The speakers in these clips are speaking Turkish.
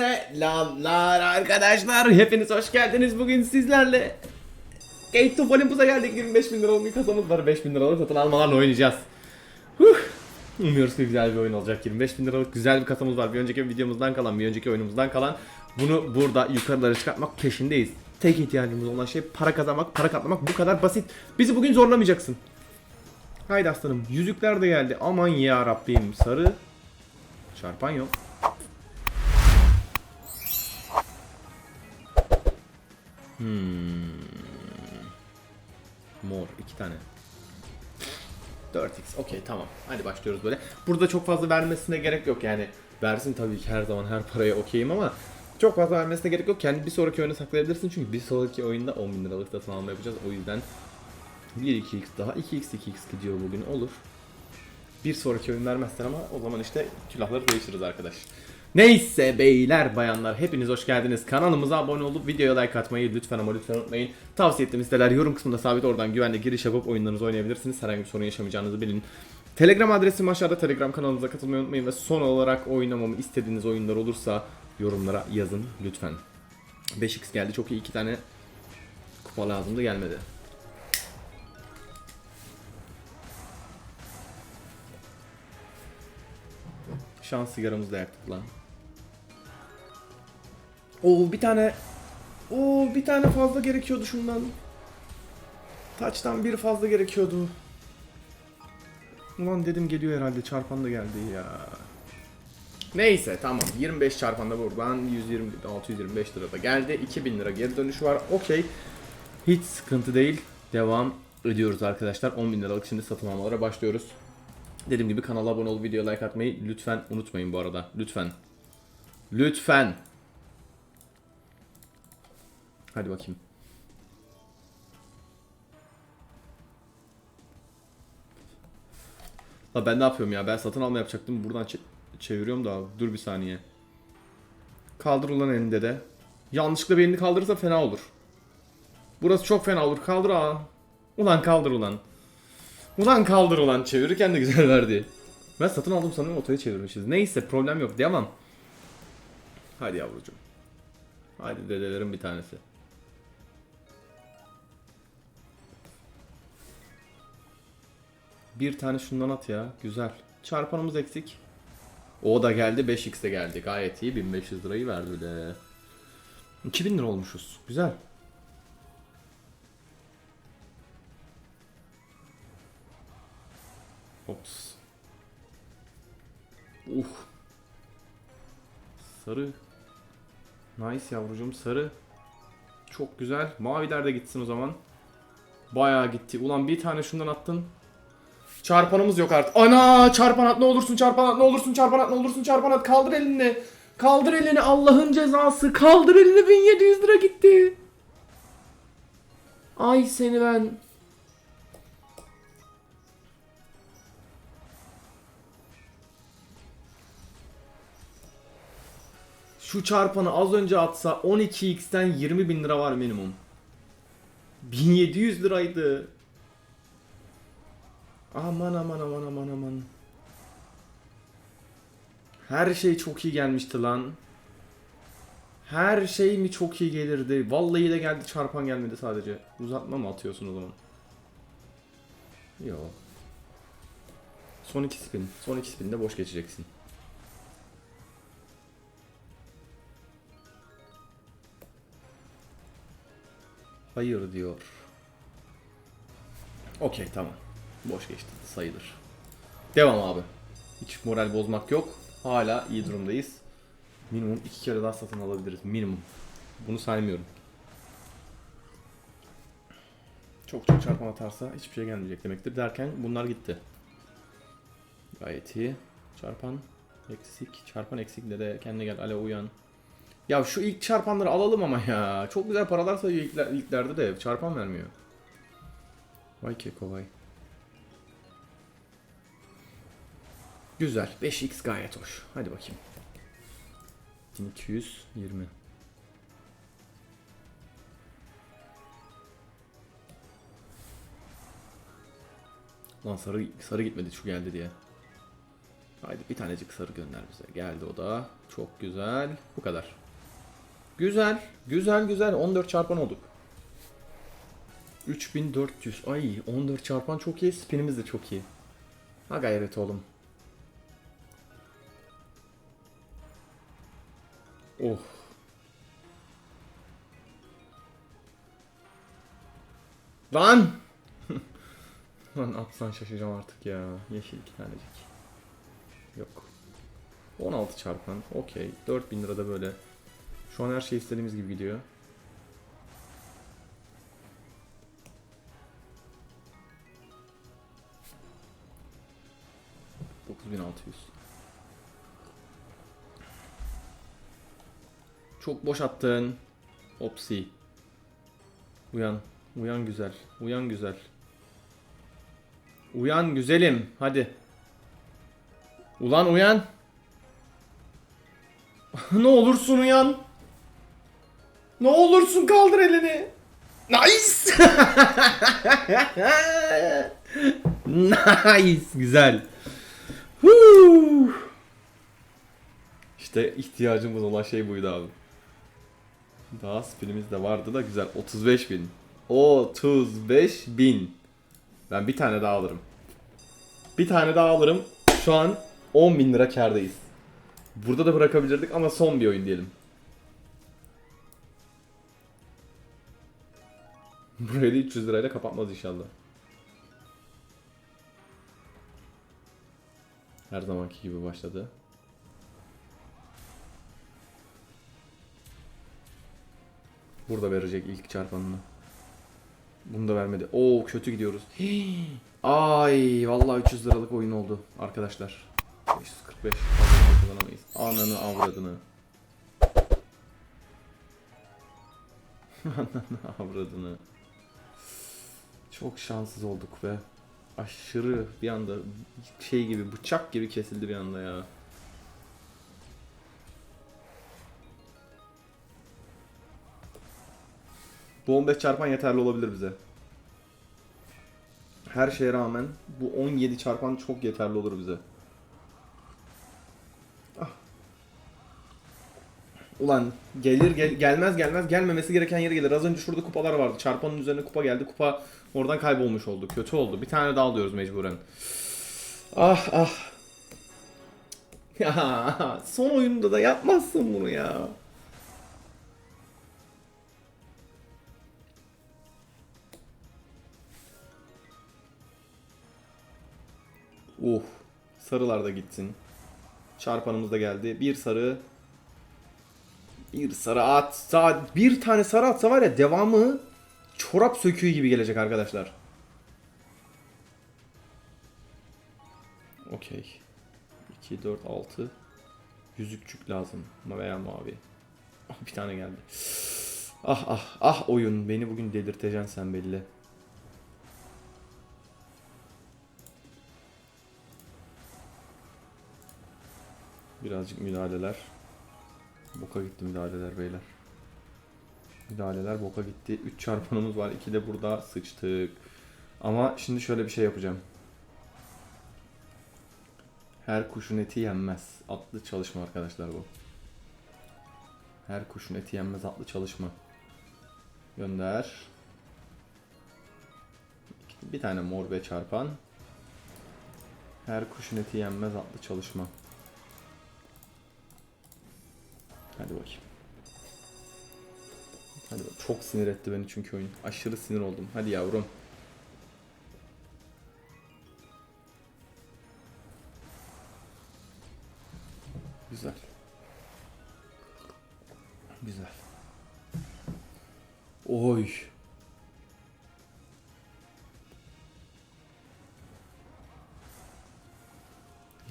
Selamlar arkadaşlar. Hepiniz hoş geldiniz. Bugün sizlerle Gate of Olympus'a geldik. 25 bin liralık bir kasamız var. 5 bin liralık satın almalarla oynayacağız. Huh. Umuyoruz ki güzel bir oyun olacak. 25 bin liralık güzel bir kasamız var. Bir önceki videomuzdan kalan, bir önceki oyunumuzdan kalan. Bunu burada yukarılara çıkartmak peşindeyiz. Tek ihtiyacımız olan şey para kazanmak, para katlamak. Bu kadar basit. Bizi bugün zorlamayacaksın. Haydi aslanım. Yüzükler de geldi. Aman ya Rabbim. Sarı. Çarpan yok. Hmm. Mor iki tane. 4x okey tamam. Hadi başlıyoruz böyle. Burada çok fazla vermesine gerek yok yani. Versin tabii ki her zaman her paraya okeyim ama çok fazla vermesine gerek yok. Kendi bir sonraki oyuna saklayabilirsin çünkü bir sonraki oyunda 10 bin liralık satın alma yapacağız. O yüzden 1-2x daha 2x 2x gidiyor bugün olur. Bir sonraki oyun vermezsen ama o zaman işte külahları değiştiririz arkadaş. Neyse beyler bayanlar hepiniz hoş geldiniz. Kanalımıza abone olup videoya like atmayı lütfen ama lütfen unutmayın. Tavsiye ettiğim siteler yorum kısmında sabit oradan güvenle giriş yapıp oyunlarınızı oynayabilirsiniz. Herhangi bir sorun yaşamayacağınızı bilin. Telegram adresim aşağıda Telegram kanalımıza katılmayı unutmayın ve son olarak oynamamı istediğiniz oyunlar olursa yorumlara yazın lütfen. 5x geldi çok iyi iki tane kupa lazımdı gelmedi. Şans sigaramızı da yaktık lan. Oo bir tane Oo bir tane fazla gerekiyordu şundan. Taçtan bir fazla gerekiyordu. Ulan dedim geliyor herhalde çarpan da geldi ya. Neyse tamam 25 çarpan da buradan 120 625 lira da geldi. 2000 lira geri dönüşü var. Okey. Hiç sıkıntı değil. Devam ediyoruz arkadaşlar. 10 bin liralık şimdi satın almalara başlıyoruz. Dediğim gibi kanala abone olup videoya like atmayı lütfen unutmayın bu arada. Lütfen. Lütfen. Hadi bakayım. La ben ne yapıyorum ya? Ben satın alma yapacaktım. Buradan çe- çeviriyorum da. Dur bir saniye. Kaldır ulan elinde de. Yanlışlıkla bir elini kaldırırsa fena olur. Burası çok fena olur. Kaldır ha. Ulan kaldır ulan. Ulan kaldır ulan. Çevirirken de güzel verdi. Ben satın aldım sanırım otoya çevirmişiz. Neyse problem yok. Devam. Hadi yavrucuğum. Hadi dedelerin bir tanesi. Bir tane şundan at ya. Güzel. Çarpanımız eksik. O da geldi. 5x de geldi. Gayet iyi. 1500 lirayı verdi bile. 2000 lira olmuşuz. Güzel. Ops. Uh. Sarı. Nice yavrucuğum sarı. Çok güzel. Maviler de gitsin o zaman. Bayağı gitti. Ulan bir tane şundan attın. Çarpanımız yok artık. Ana çarpan at ne olursun çarpan at ne olursun çarpan at ne olursun çarpan at kaldır elini. Kaldır elini Allah'ın cezası. Kaldır elini 1700 lira gitti. Ay seni ben. Şu çarpanı az önce atsa 12x'ten 20 bin lira var minimum. 1700 liraydı. Aman aman aman aman aman. Her şey çok iyi gelmişti lan. Her şey mi çok iyi gelirdi? Vallahi de geldi çarpan gelmedi sadece. Uzatma mı atıyorsun o zaman? Yo. Son iki spin. Son iki spinde boş geçeceksin. Hayır diyor. Okey tamam. Boş geçti sayılır. Devam abi. Hiç moral bozmak yok. Hala iyi durumdayız. Minimum iki kere daha satın alabiliriz. Minimum. Bunu saymıyorum. Çok çok çarpan atarsa hiçbir şey gelmeyecek demektir. Derken bunlar gitti. Gayet iyi. Çarpan eksik. Çarpan eksik de kendine gel. Ale uyan. Ya şu ilk çarpanları alalım ama ya. Çok güzel paralar sayıyor ilkler, ilklerde de. Çarpan vermiyor. Vay keko vay. Güzel. 5x gayet hoş. Hadi bakayım. 1220. Lan sarı sarı gitmedi şu geldi diye. Haydi bir tanecik sarı gönder bize. Geldi o da. Çok güzel. Bu kadar. Güzel. Güzel güzel. 14 çarpan olduk. 3400. Ay 14 çarpan çok iyi. Spinimiz de çok iyi. Ha gayret oğlum. Oh. Lan! Lan atsan şaşacağım artık ya. Yeşil iki tanecik. Yok. 16 çarpan. Okey. 4000 lirada böyle. Şu an her şey istediğimiz gibi gidiyor. ...9600. Çok boş attın. Opsi. Uyan. Uyan güzel. Uyan güzel. Uyan güzelim. Hadi. Ulan uyan. ne olursun uyan. Ne olursun kaldır elini. Nice. nice. Güzel. Huu. İşte ihtiyacımız olan şey buydu abi. Daha spinimiz de vardı da güzel. 35 bin. 35 bin. Ben bir tane daha alırım. Bir tane daha alırım. Şu an 10 bin lira kardayız. Burada da bırakabilirdik ama son bir oyun diyelim. Burayı da 300 lirayla kapatmaz inşallah. Her zamanki gibi başladı. Burada verecek ilk çarpanını. Bunu da vermedi. Oo kötü gidiyoruz. Ay vallahi 300 liralık oyun oldu arkadaşlar. 545 fazla kullanamayız. Ananı avradını. Ananı avradını. Çok şanssız olduk be. Aşırı bir anda şey gibi bıçak gibi kesildi bir anda ya. Bu 15 çarpan yeterli olabilir bize. Her şeye rağmen bu 17 çarpan çok yeterli olur bize. Ah. Ulan gelir gel- gelmez gelmez gelmemesi gereken yere gelir. Az önce şurada kupalar vardı. Çarpanın üzerine kupa geldi. Kupa oradan kaybolmuş oldu. Kötü oldu. Bir tane daha alıyoruz mecburen. Ah ah. Ya son oyunda da yapmazsın bunu ya. Uh. Sarılar da gitsin. Çarpanımız da geldi. Bir sarı. Bir sarı at. Sağ, bir tane sarı atsa var ya devamı çorap söküğü gibi gelecek arkadaşlar. Okey. 2, 4, 6. Yüzükçük lazım. Veya mavi. Ah bir tane geldi. Ah ah ah oyun. Beni bugün delirteceksin sen belli. Birazcık müdahaleler. Boka gitti müdahaleler beyler. Müdahaleler boka gitti. 3 çarpanımız var. 2 de burada sıçtık. Ama şimdi şöyle bir şey yapacağım. Her kuşun eti yenmez. Atlı çalışma arkadaşlar bu. Her kuşun eti yenmez atlı çalışma. Gönder. Bir tane mor ve çarpan. Her kuşun eti yenmez atlı çalışma. Hadi bakayım. Hadi bak. Çok sinir etti beni çünkü oyun. Aşırı sinir oldum. Hadi yavrum. Güzel. Güzel. Oy.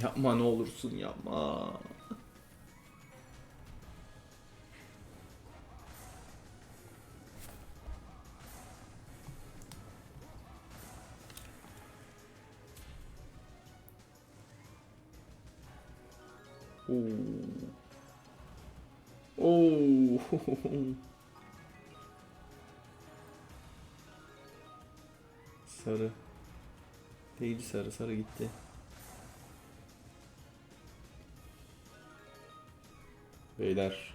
Yapma ne olursun yapma. Oo. Oo. sarı. Değildi sarı, sarı gitti. Beyler.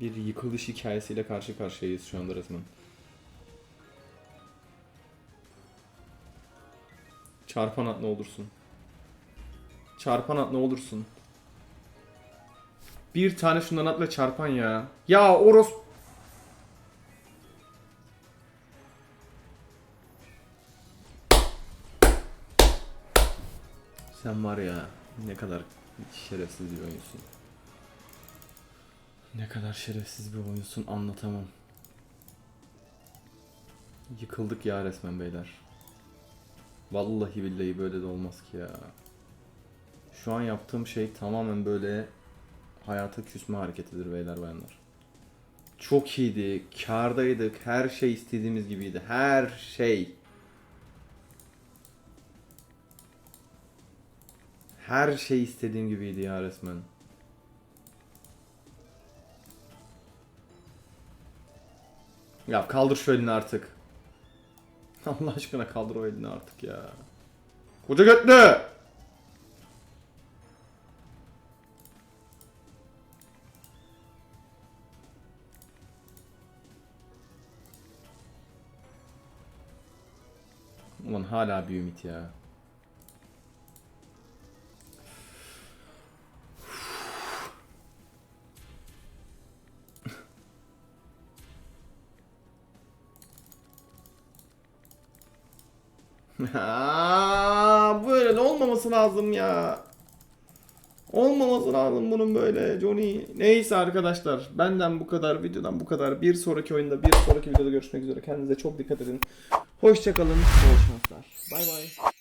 Bir yıkılış hikayesiyle karşı karşıyayız şu anda resmen. Çarpan at ne olursun. Çarpan at ne olursun. Bir tane şundan at ve çarpan ya. Ya Oros... Sen var ya ne kadar şerefsiz bir oyunsun. Ne kadar şerefsiz bir oyunsun anlatamam. Yıkıldık ya resmen beyler. Vallahi billahi böyle de olmaz ki ya. Şu an yaptığım şey tamamen böyle hayata küsme hareketidir beyler bayanlar. Çok iyiydi, kardaydık, her şey istediğimiz gibiydi. Her şey. Her şey istediğim gibiydi ya resmen. Ya kaldır şu elini artık. Allah aşkına kaldır o elini artık ya. Koca götlü! Ulan hala bir ümit ya. Aa, böyle de olmaması lazım ya. Olmaması lazım bunun böyle Johnny. Neyse arkadaşlar benden bu kadar videodan bu kadar. Bir sonraki oyunda bir sonraki videoda görüşmek üzere. Kendinize çok dikkat edin. Hoşçakalın. Bol şanslar. Bay bay.